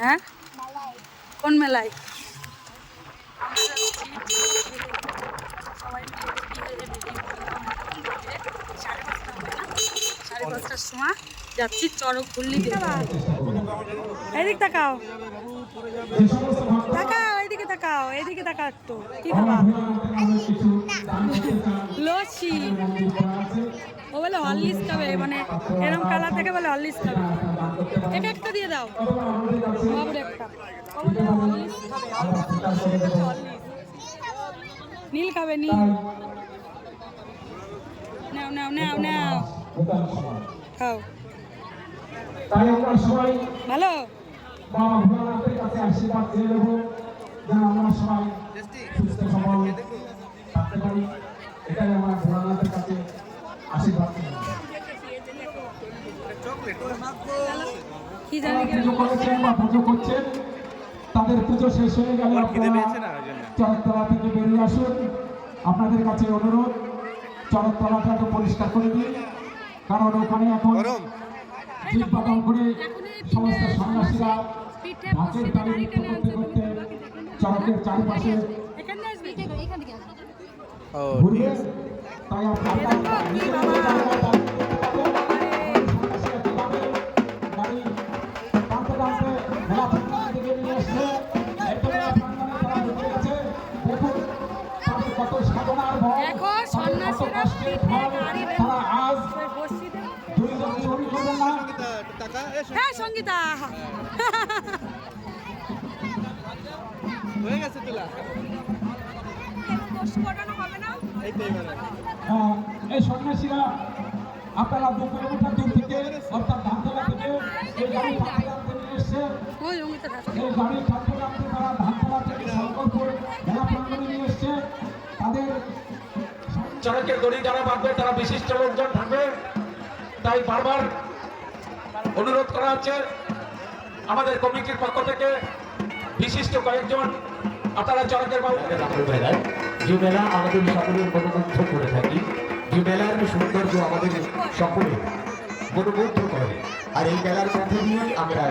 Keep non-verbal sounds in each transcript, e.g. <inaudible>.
হ্যাঁ, কোন মেলায় সাড়ে পাঁচটার সময় যাচ্ছি চড়ক ঘুরলি এদিক তাকাও। তাকাও। তাকাও এদিকে তাকাও একটু। কি খাবা <laughs> লস্যি। ও বলে হরলিক্স খাবে মানে এরকম কালার থেকে বলে হরলিক্স খাবে এক একটা দিয়ে দাও। বাবুর একটা নীল খাবে নীল। নাও নাও নাও নাও। খাও। ভালো? বাবা ভোলানাথের কাছে আশীর্বাদ চেয়ে নেব। যেন আমরা সবাই সুস্থ সবল থাকতে পারি। এটাই আমরা ভোলানাথের কাছে আশীর্বাদ কি জানি কি পুজো করেছেন বা পুজো করছেন তাদের পুজো শেষ হয়ে গেলে আপনারা চরকতলা থেকে বেরিয়ে আসুন। আপনাদের কাছে অনুরোধ চরকতলাটা একটু পরিষ্কার করে দিন কারণ ওখানে এখন জিপ বাদল করে সমস্ত সন্ন্যাসীরা ঢাকের তালে নৃত্য করতে করতে চরকের চারিপাশে ঘুরবে তাই আপনারা হ্যাঁ সঙ্গীতা। হয়ে গেছে তোলা। এই সন্ন্যাসীরা আপনারা দু কিলোমিটার দূর থেকে অর্থাৎ ধানতলা থেকে এই গাড়ি টানতে টানতে নিয়ে এসছে এই গাড়ি তারা ধানতলা থেকে শঙ্করপুর মেলা প্রাঙ্গণে নিয়ে এসছে তাদের চড়কের দড়ি যারা বাঁধবে তারা বিশিষ্ট লোকজন থাকবে। তাই বারবার অনুরোধ করা হচ্ছে আমাদের কমিটির পক্ষ থেকে বিশিষ্ট কয়েকজন আপনারা চড়কের বাবু। মেলায় যে মেলা আমাদের সকলের মনোমুগ্ধ করে থাকি। যে মেলার সৌন্দর্য আমাদের সকলে মনোমুগ্ধ করে। আর এই মেলার মধ্যে দিয়ে আমরা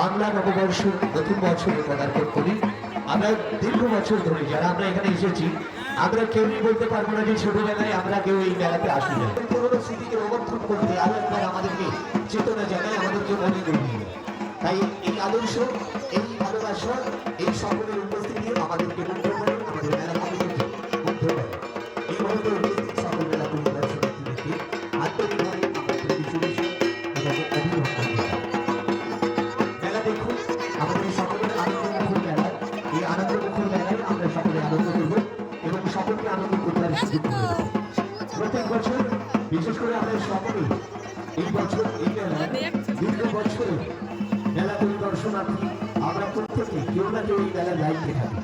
বাংলা নববর্ষ নতুন বছরে পদার্পণ করি। আমরা দীর্ঘ বছর ধরে যারা আমরা এখানে এসেছি, আমরা কেউই বলতে পারব না যে ছোটবেলায় আমরা কেউ এই মেলাতে আসি না পুরোনো স্মৃতিকে রোমন্থন করতে আরও একবার আমাদেরকে চেতনা জানায় আমাদেরকে মনে করিয়ে তাই এই আদর্শ, এই ভালোবাসা এই সকলের উপস্থিতি আমাদেরকে আমাদের উপস্থিত সকল মেলা অভিনন্দন মেলা দেখুন, আমাদের সকলের আনন্দমুখর মেলা। এই আনন্দমুখর মেলায় আমরা সকলে আনন্দ করব এবং সকলকে আনন্দ করবার সুযোগ প্রত্যেক বছর, বিশেষ করে আমরা সকলে, এই বছর, এই মেলায় দীর্ঘ বছরে মেলা পরিদর্শনার্থী প্রত্যেকে কেউ না কেউ এই মেলার দায়িত্বে থাকি।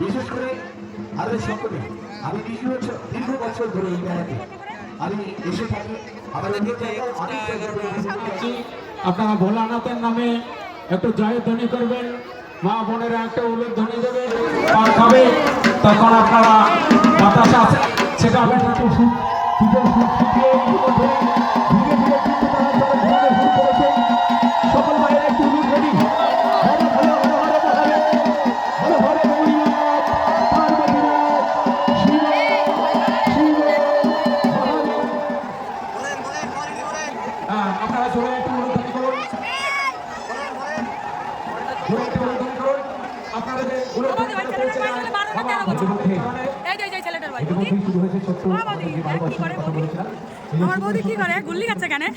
বিশেষ করে আমরা সকলে। আমি দীর্ঘ বছর দীর্ঘ বছর ধরে এই মেলাতে আমি এসে থাকি। আমার অনেক জায়গায় আপনারা ভোলানাথের নামে একটু জয়ধ্বনি করবেন। মা বোনেরা একটা উলুধ্বনি দেবে। পান খাবে, তখন আপনারা বাতাসা ছেটাবেন একটু সুখ শীতের সুখ শুকিয়ে আপনারা যে বাবা, ওই ছেলেটার বয়স হলো বারো না তেরো বছর। এই যে, এই ছেলেটার বাড়ি বৌদি। ইতিমধ্যেই শুরু হয়েছে ছোট্ট ও বৌদি হ্যাঁ, কি করে বৌদি। আমার বৌদি কি করে? গুল্লি খাচ্ছে কেন? হ্যাঁ,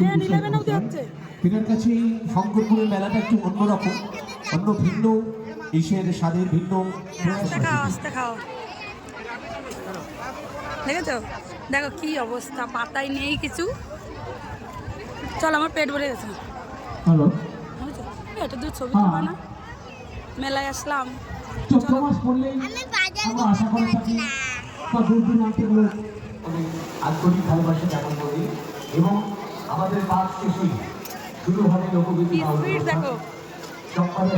বিশ্বাস নিলেভেন অবধি মহাশয়। হচ্ছে। তিনার কাছে এই শঙ্করপুরের মেলাটা একটু অন্যরকম অন্য ভিন্ন ইসের স্বাদের ভিন্ন আস্তে খাও আস্তে খাও। দেখেছ? দেখো কি অবস্থা পাতায় নেই কিছু। চল আমার পেট ভরে গেছে হ্যালো। এটা দু ছবি তুলবা না? মেলায় আসলাম। চোদ্দ মাস পড়লেই আমরা আশা করে দূর দূরান্তের লোক আন্তরিক ভালোবাসা জ্ঞাপন করি এবং আমাদের পাঁচ শেষে শুরু হবে লোকগীতি কি স্পিড দেখো? বাউল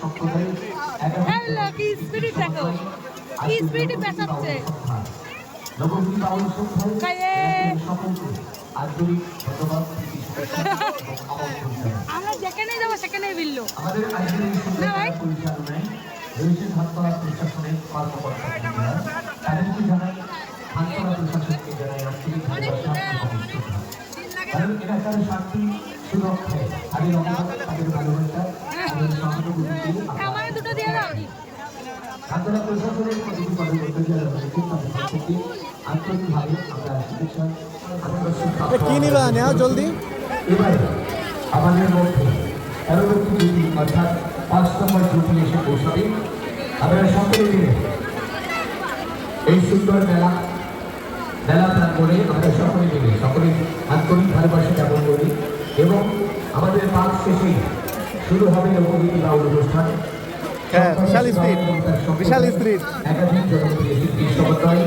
সম্প্রদায় স্পিড দেখো? কি লোকগীতি বাউল সন্ধ্যায় সকলকে আন্তরিক আমরা যেখানেই যাব, সেখানেই বিললো না ভাই। সুন্দর পরিচালনায় রয়েছে ধানতলা প্রশাসনের কর্মকর্তা তাদেরকে জানাই ধানতলা প্রশাসনকে জানাই আন্তরিক। কারণ এলাকার শান্তি সুরক্ষায় তাদের অবদান তাদের প্রশাসনের প্রতিটি কর্মকর্তা যারা রয়েছেন কি নিবা নেওয়া জলদি? এবারে আমাদের মধ্যে পরবর্তী জুটি অর্থাৎ পাঁচ নম্বর জুটি এসে পৌঁছাবে। আমরা সকলে মিলে এই সুন্দর মেলা মেলা প্রাঙ্গণে আমরা সকলে মিলে সকলে আন্তরিক ভালোবাসা জ্ঞাপন করি। এবং আমাদের পাঁচ শেষেই শুরু হবে লোকগীতি বাউল অনুষ্ঠান। হ্যাঁ, বিশাল স্পিড, বিশাল স্পিড। একাধিক জনপ্রিয় শিল্পী সমন্বয়ে